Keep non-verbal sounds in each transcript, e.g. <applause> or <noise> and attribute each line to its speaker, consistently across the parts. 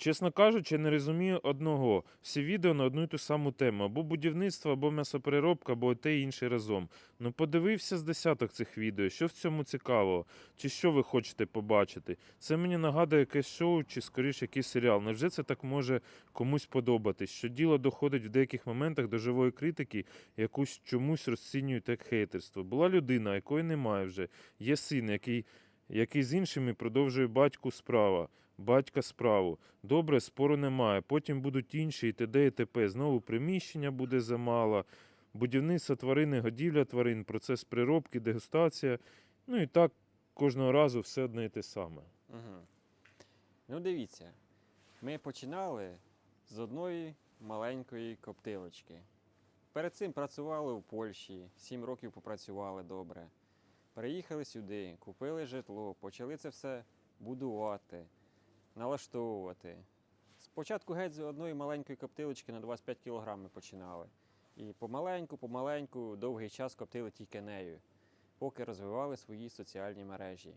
Speaker 1: Чесно кажучи, не розумію одного. Всі відео на одну й ту саму тему: або будівництво, або м'ясопереробка, або те і інше разом. Ну подивився з десяток цих відео. Що в цьому цікавого? Чи що ви хочете побачити? Це мені нагадує якесь шоу, чи скоріш якийсь серіал. Невже це так може комусь подобатись? Що діло доходить в деяких моментах до живої критики, якусь чомусь розцінюють як хейтерство. Була людина, якої немає вже. Є син, який, який з іншими продовжує батьку справа. Батька справу. Добре, спору немає. Потім будуть інші і т.д. і т.п. Знову приміщення буде замало. Будівництво тварини, годівля тварин, процес приробки, дегустація. Ну і так кожного разу все одне і те саме.
Speaker 2: Угу. Ну, дивіться, ми починали з одної маленької коптилочки. Перед цим працювали у Польщі, 7 років попрацювали добре. Переїхали сюди, купили житло, почали це все будувати, налаштовувати. Спочатку геть з одної маленької коптилочки на 25 кг починали. І помаленьку, помаленьку, довгий час коптили тільки нею, поки розвивали свої соціальні мережі.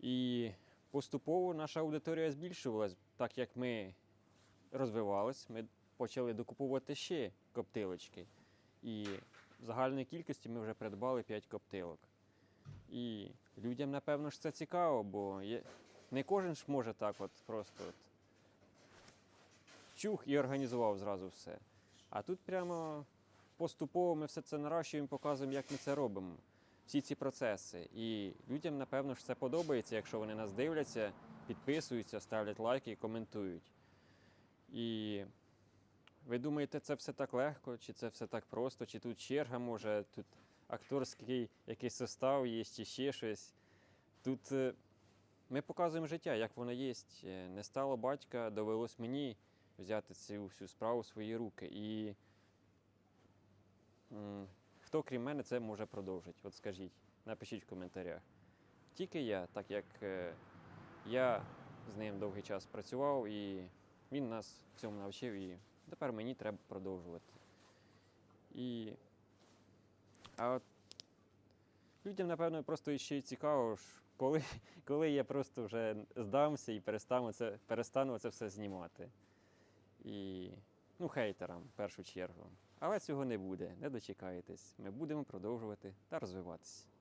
Speaker 2: І поступово наша аудиторія збільшувалась, так як ми розвивались, ми почали докуповувати ще коптилочки. І в загальній кількості ми вже придбали 5 коптилок. І людям, напевно, ж це цікаво, бо є... не кожен ж може так от просто от чух і організував зразу все. А тут прямо поступово ми все це наращуємо, показуємо, як ми це робимо. Всі ці процеси. І людям, напевно, ж це подобається, якщо вони нас дивляться, підписуються, ставлять лайки і коментують. І ви думаєте, це все так легко, чи це все так просто, чи тут черга може, тут акторський якийсь состав є, чи ще щось. Тут е, ми показуємо життя, як воно є. Е, Не стало батька, довелось мені взяти цю всю справу в свої руки. І хто крім мене це може продовжити? От скажіть, напишіть в коментарях. Тільки я, так як е, я з ним довгий час працював, і він нас цьому навчив, і тепер мені треба продовжувати. І... А от людям, напевно, просто ще й цікаво, коли, <laughs> коли я просто вже здамся і перестану це, перестану це все знімати. І ну, хейтерам в першу чергу. Але цього не буде, не дочекаєтесь. Ми будемо продовжувати та розвиватися.